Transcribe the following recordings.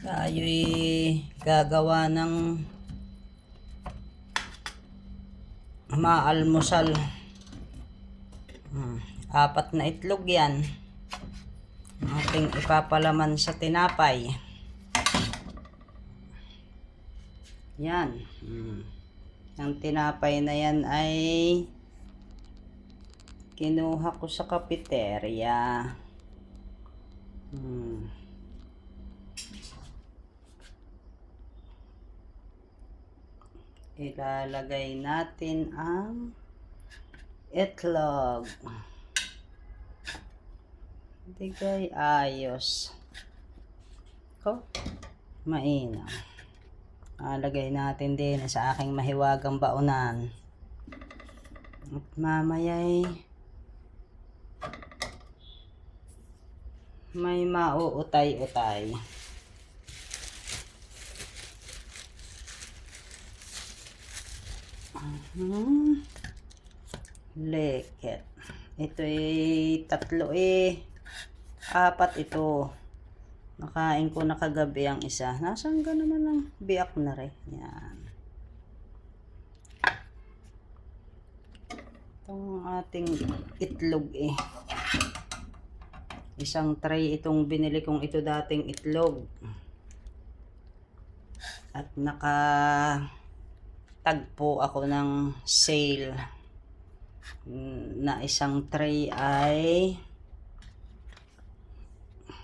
tayo'y gagawa ng maalmusal. Hmm, apat na itlog yan. Ating ipapalaman sa tinapay. Yan. Hmm. Ang tinapay na yan ay kinuha ko sa kapiterya. Hmm. Ilalagay natin ang itlog. Digay ayos. Ko, mainam. Alagay natin din sa aking mahiwagang baunan. At mamaya'y may mauutay-utay. Mhm. Leket. Ito ay tatlo eh. Apat ito. Nakain ko na kagabi ang isa. Nasaan ka naman ang biyak na rin? Yan. Itong ating itlog eh. Isang tray itong binili kong ito dating itlog. At naka tagpo ako ng sale na isang tray ay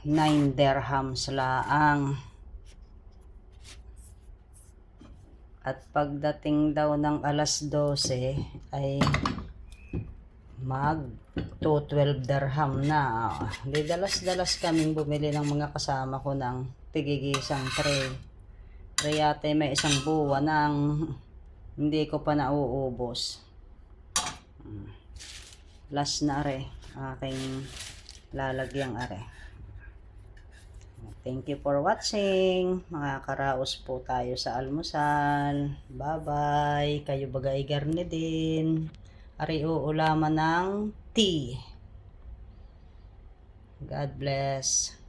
9 dirhams laang. At pagdating daw ng alas 12 ay mag 212 dirham na. Di dalas-dalas kaming bumili ng mga kasama ko ng tigigisang tray. Kaya may isang buwan ng hindi ko pa nauubos. Mm. Last na are, aking lalagyang are. Thank you for watching. Makakaraos po tayo sa almusal. Bye-bye. Kayo bagay garni din. Ari uulaman ng tea. God bless.